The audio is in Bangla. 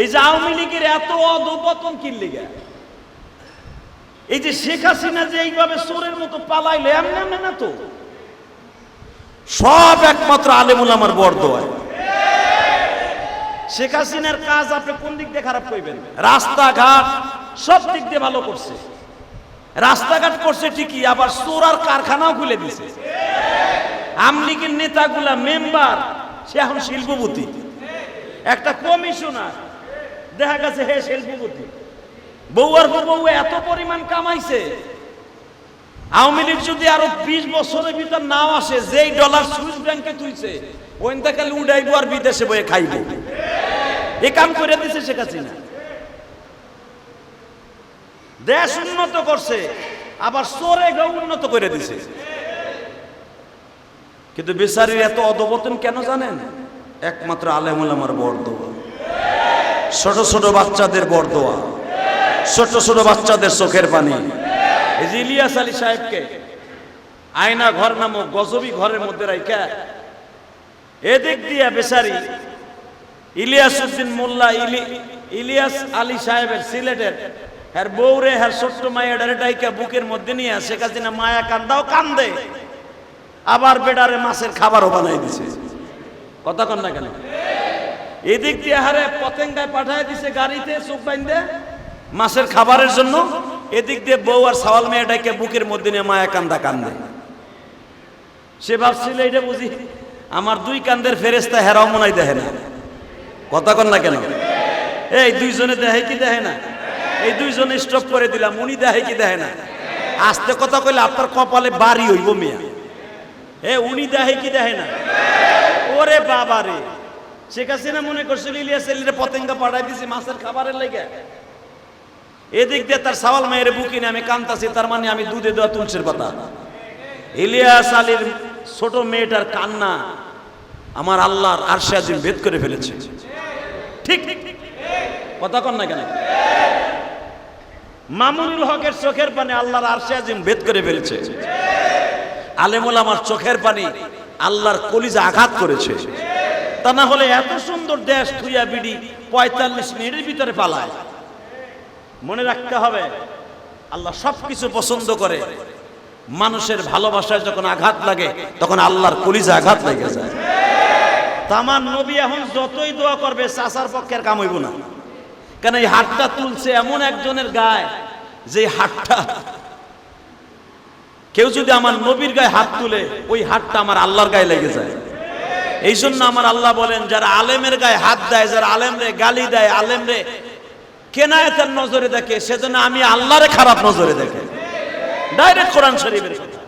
এই যে আওয়ামী লীগের এত অধপতন কি লেগে? এই যে শেখ হাসিনা যে এইভাবে চোরের মতো পালাইলে এমনি এমনি না তো? সব একমাত্র আলেমুল আমার বরদোয়ায়। শেখ হাসিনার কাজ আপনি কোন দিক দিয়ে খারাপ করবেন? রাস্তাঘাট। সব দিক দিয়ে ভালো করছে। রাস্তাঘাট করছে ঠিকই আবার চোরার কারখানাও খুলে দিছে। আমলিগের নেতাগুলা মেম্বার সে এখন শিল্পপতি। একটা কমিশনার দেখা গেছে হে শিল্পপতি, বউয়ার পর বউ এত পরিমাণ কামাইছে। আওয়ামী লীগ যদি আরও বিশ বছরের ভিতর নাও আসে, যেই ডলার সুইস ব্যাংকে তুইছে ওইটা খালি উড়াইবো আর বিদেশে বয়ে খাইবো। এ কাম করে দিছে শেখ হাসিনা। দেশ উন্নত করছে, আবার চোরে গা উন্নত করে দিছে। কিন্তু বেচারির এত অধপতন কেন জানেন? একমাত্র আলেমুল আমার বরদোয়া ছোট ছোট বাচ্চাদের বরদোয়া, ছোট ছোট বাচ্চাদের চোখের পানি। ইলিয়াস আলী সাহেবকে আয়না ঘর নামক গজবি ঘরের মধ্যে রাইখা, এদিক দিয়া বেচারি ইলিয়াস উদ্দিন মোল্লা, ইলি, ইলিয়াস আলী সাহেবের সিলেটের হ্যার বৌরে হ্যার ছোট্ট মায়ের ডাইকা বুকের মধ্যে নিয়ে আসে শেখ হাসিনা মায়া কান্দাও কান্দে। আবার বেডারে মাছের খাবারও বানাই দিছে। কথা কন না কেন? এদিক দিয়ে হারে পতেঙ্গায় পাঠায় দিছে গাড়িতে, চোখ বাইন্দে মাছের খাবারের জন্য। এদিক দিয়ে বউ আর সওয়াল মেয়েটাকে বুকের মধ্যে নিয়ে মায়া কান্দা কান্দে। সে ভাবছিল এটা বুঝি আমার দুই কান্দের ফেরেস্তা হেরাও মনাই দেখে না। কথা কন না কেন? এই দুইজনে দেখে কি দেখে না? এই দুইজনে স্টপ করে দিলাম, উনি দেখে কি দেখে না? আস্তে কথা কইলে আপনার কপালে বাড়ি হইব মিয়া। এ, উনি দেখে কি দেখে না? ওরে বাবা রে শেখ হাসিনা মনে করছিল ইলিয়াস এলিরে পতেঙ্গা পাঠাই দিছি মাছের খাবারের লেগে। এদিক দিয়ে তার সাওয়াল মায়ের বুকি আমি কান্তাছি তার মানে আমি দুধে দেওয়া তুলসীর পাতা। ইলিয়াস আলীর ছোট মেয়েটার কান্না আমার আল্লাহর আরশে আজিম ভেদ করে ফেলেছে। ঠিক কথা কন না কেন? মামুনুল হকের চোখের পানি আল্লাহর আরশে আজিম ভেদ করে ফেলেছে। আলেমুল আমার চোখের পানি আল্লাহর কলিজা আঘাত করেছে। তা না হলে এত সুন্দর দেশ থুইয়া বিডি পঁয়তাল্লিশ মিনিটের ভিতরে পালায়। মনে রাখতে হবে, আল্লাহ সবকিছু পছন্দ করে। মানুষের ভালোবাসায় যখন আঘাত লাগে, তখন আল্লাহর কলিজা আঘাত লেগে যায়। তামার নবী এখন যতই দোয়া করবে চাষার পক্ষের কাম হইব না। কেন এই হাতটা তুলছে এমন একজনের গায়ে যে হাতটা কেউ যদি আমার নবীর গায়ে হাত তুলে, ওই হাতটা আমার আল্লাহর গায়ে লেগে যায়। এই জন্য আমার আল্লাহ বলেন, যারা আলেমের গায়ে হাত দেয়, যারা আলেম রে গালি দেয় আলেম রে কেনায় কেনায়তের নজরে দেখে, সেজন্য আমি আল্লাহরে খারাপ নজরে দেখে। ডাইরেক্ট কোরআন শরীফের কথা।